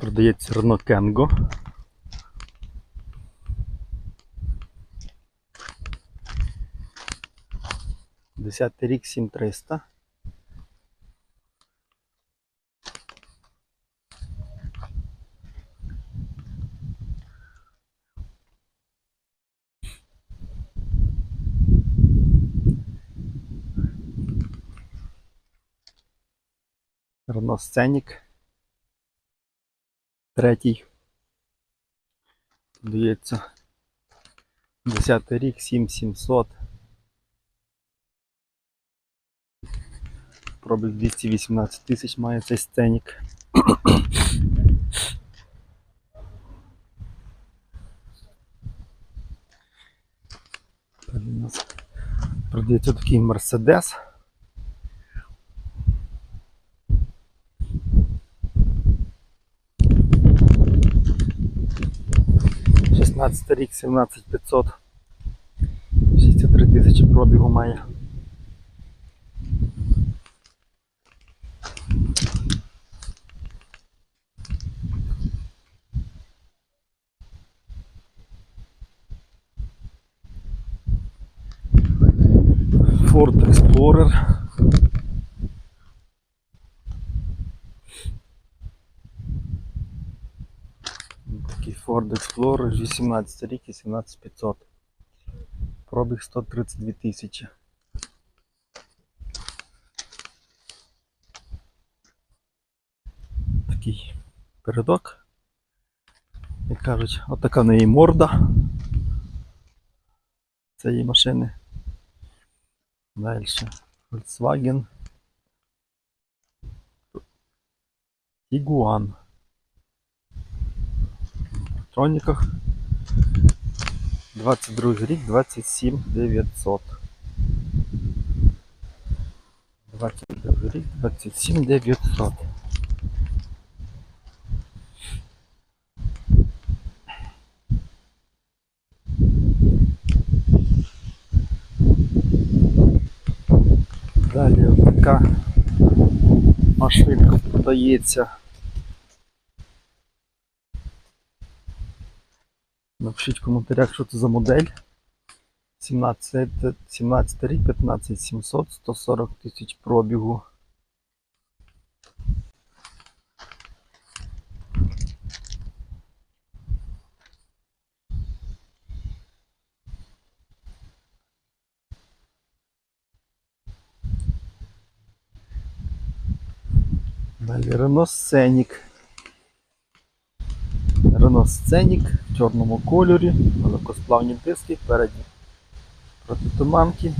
Продається Renault Kangoo. Десятий рік 7300. Renault Scenic. Третій. Здається. 10 рік, 7700. Пробіг 218 тисяч має цей сценік. Продається такий Мерседес. Рік, 17500. 63 тисячі пробігу має. Ford Explorer. Такий Ford Explorer, 18 рік і 17500. Пробіг 132 тисячі. Такий передок. Як кажуть, отака в неї морда цієї машини. Далі Volkswagen Tiguan. В троніках 22 рік 27 900. 22 рік 27 900. Далі ось така машинка продається. Напишіть в коментарях, що це за модель. 17, 17 рік, 15 700, 140 тисяч пробігу. Далі Renault Scenic. Renault Scenic в чорному кольорі, великосплавні диски, передні протитуманки.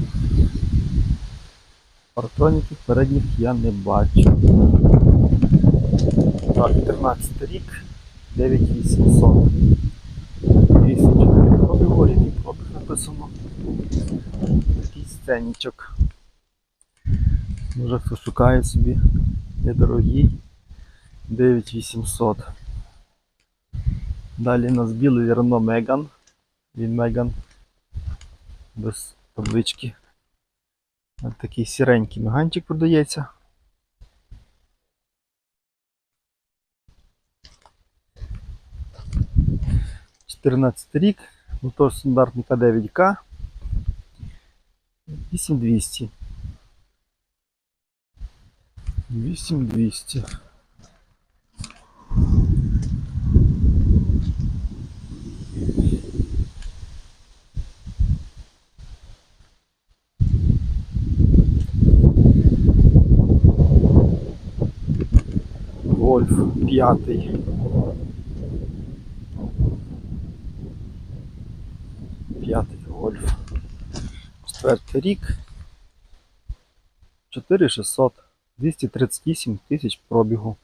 Партроніків передніх я не бачу. Так, 13 рік, 9800. 204 пробігу, написано. Такий сценічок. Може хто шукає собі недорогий 9800. Далі у нас білий Renault Megane. Він Megane без таблички. Ось такий сіренький меганчик продається. Чотирнадцятий рік, мотор стандартний К9К 8200. 8200. Гольф п'ятий. П'ятий гольф. Четвертий рік. 4600. 238 тисяч пробігу.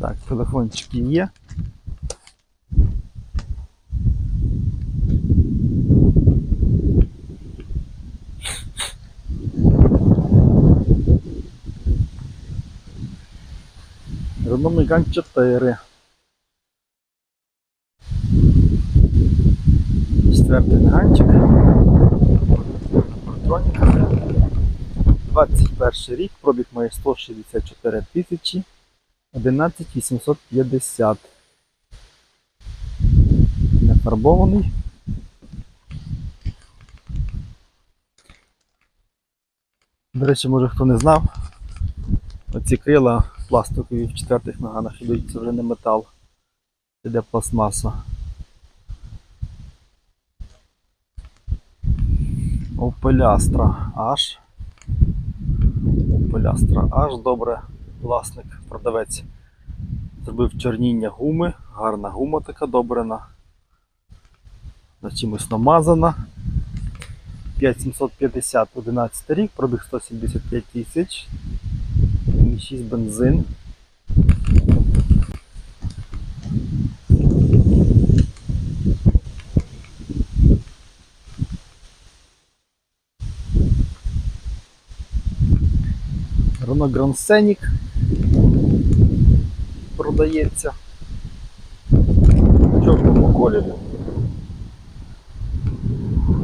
Так, телефончики є. Renault Megane 4. Четвертий меганчик. Електроніка. 21 рік, пробіг має 164 тисячі, 11 850. Не фарбований. До речі, може хто не знав, оці крила пластикові в четвертих наганах ідуть, це вже не метал, йде пластмаса. Astra аж. Astra аж добре власник, продавець. Зробив чорніння гуми, гарна гума така добрена. На чимось намазана. 5750 11 рік, пробіг 175 тисяч. 6 бензин. Renault Grand Scenic продається в чорному кольорі.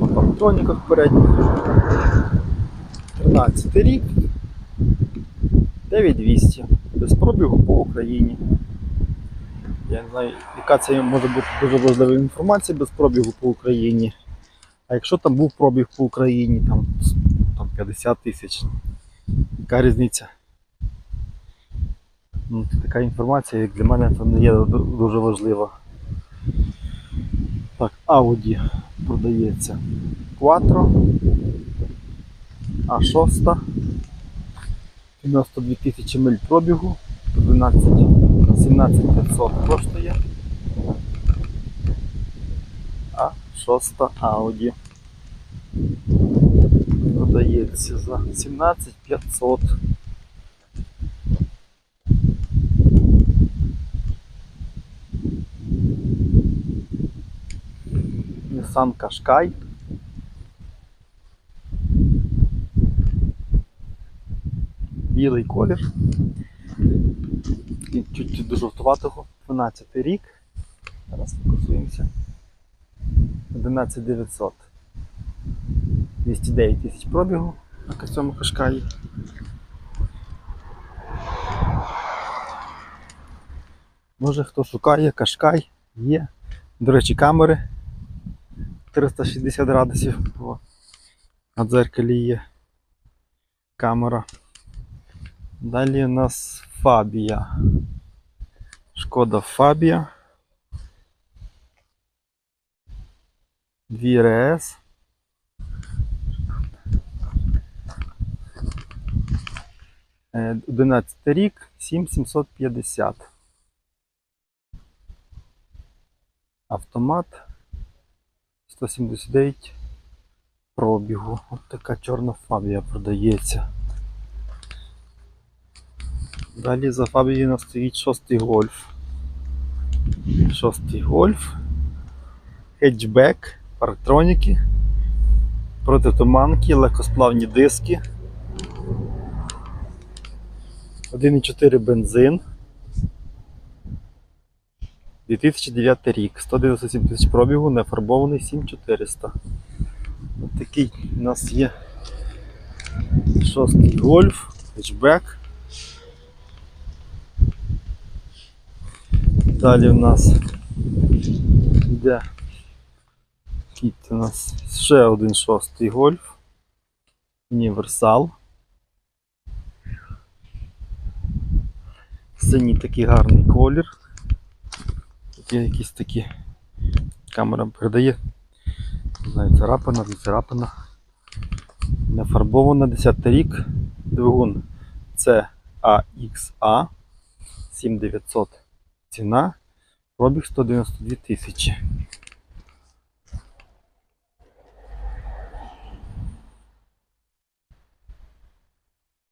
На парктроніках передніх. 13 рік. 9200. Без пробігу по Україні. Я не знаю, яка це може бути дуже важлива інформація без пробігу по Україні. А якщо там був пробіг по Україні, там, там 50 тисяч, яка різниця? Ну, така інформація, як для мене, це не є дуже важлива. Так, Audi продається Quattro. А6. 92 тисячі миль пробігу. 12, 17 500 коштує. А 6 Audi. Продається за 17 500. Nissan Qashqai. Білий колір. Такий Чуть-чуть до жовтуватого. 12 рік. Зараз фокусуємося. 11900. 209 тисяч пробігу на цьому кашкаї. Може хто шукає кашкай, є. До речі, камери 360 градусів. О, на дзеркалі є камера. Далі у нас Фабія. Шкода Фабія. 2 РС. Е, 11 рік, 7750. Автомат 179 пробігу. От така чорна фабія продається. Далі за фабією у нас стоїть шостий гольф. Шостий гольф. Хетчбек, парктроніки, протитуманки, легкосплавні диски. 1,4 бензин. 2009 рік, 197 тисяч пробігу, не фарбований 7400. Ось такий у нас є шостий гольф, хетчбек. Далі в нас йде це у нас ще один шостий гольф. Універсал. Синій такий гарний колір. Є якісь такі камера передає. Не знаю, царапина, не царапина. Не фарбована 10 рік. Двигун це AXA 7900 ціна. Пробіг 192 тисячі.